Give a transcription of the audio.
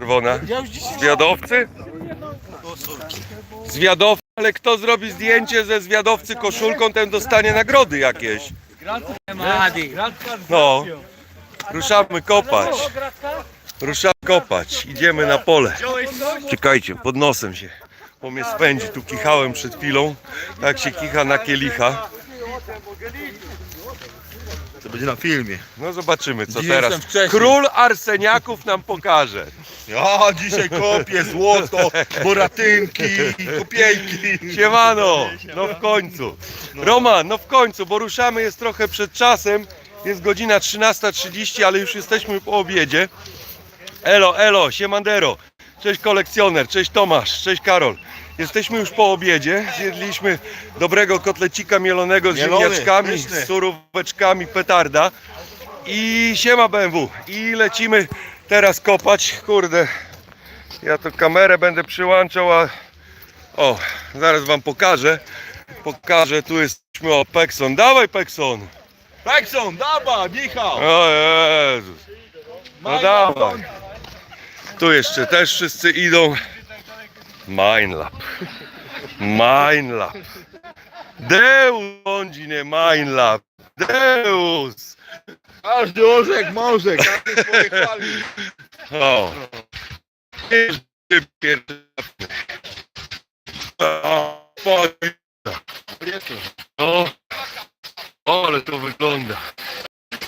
czerwona? Zwiadowcy? Zwiadowcy, ale kto zrobi zdjęcie ze zwiadowcy koszulką, ten dostanie nagrody jakieś. No, ruszamy kopać. Ruszamy kopać. Idziemy na pole. Czekajcie, pod nosem się. Bo mnie spędzi. Tu kichałem przed chwilą. Tak się kicha na kielicha. To będzie na filmie. No zobaczymy co Dziś teraz. jestem wcześniej. Król Arseniaków nam pokaże. Ja dzisiaj kopię złoto, boratynki, kopiejki. Siemano, no w końcu. Roman, no w końcu, bo ruszamy, jest trochę przed czasem. Jest godzina 13.30, ale już jesteśmy po obiedzie. Elo, elo, siemandero. Cześć kolekcjoner, cześć Tomasz, cześć Karol. Jesteśmy już po obiedzie. Zjedliśmy dobrego kotlecika mielonego z Mielony, ziemniaczkami, pyszny. z suróweczkami petarda. I siema BMW. I lecimy teraz kopać. Kurde, ja to kamerę będę przyłączał, a o, zaraz wam pokażę. Pokażę, tu jesteśmy o Pekson. Dawaj Pekson! Pekson, daba, Michał. O Jezus. No dawaj. Tu jeszcze też wszyscy idą. Mindlab. Mindlab. Deus bądź nie Mindlab. Deus. Każdy orzek może, każdy swoje chwali. O, o, ale to wygląda.